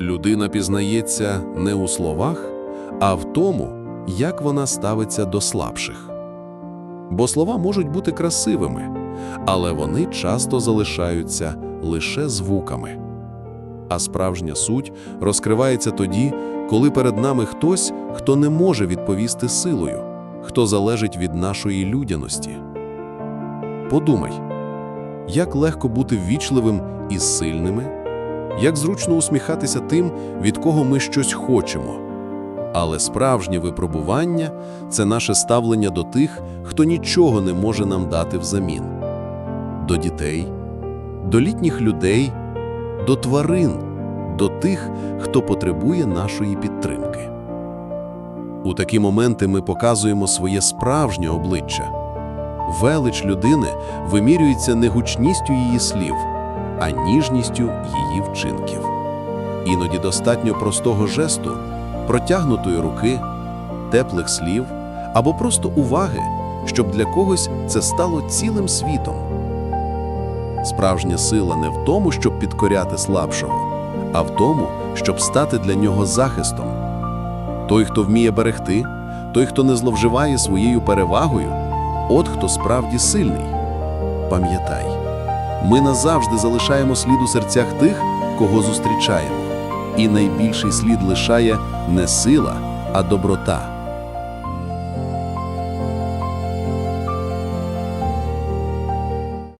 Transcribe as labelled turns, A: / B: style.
A: Людина пізнається не у словах, а в тому, як вона ставиться до слабших. Бо слова можуть бути красивими, але вони часто залишаються лише звуками. А справжня суть розкривається тоді, коли перед нами хтось, хто не може відповісти силою, хто залежить від нашої людяності. Подумай, як легко бути ввічливим і сильними, як зручно усміхатися тим, від кого ми щось хочемо. Але справжнє випробування це наше ставлення до тих, хто нічого не може нам дати взамін. До дітей, до літніх людей, до тварин, до тих, хто потребує нашої підтримки. У такі моменти ми показуємо своє справжнє обличчя. Велич людини вимірюється не гучністю її слів, а ніжністю її вчинків. Іноді достатньо простого жесту, протягнутої руки, теплих слів або просто уваги, щоб для когось це стало цілим світом. Справжня сила не в тому, щоб підкоряти слабшого, а в тому, щоб стати для нього захистом. Той, хто вміє берегти, той, хто не зловживає своєю перевагою, от хто справді сильний. Пам'ятай, ми назавжди залишаємо слід у серцях тих, кого зустрічаємо, і найбільший слід лишає не сила, а доброта.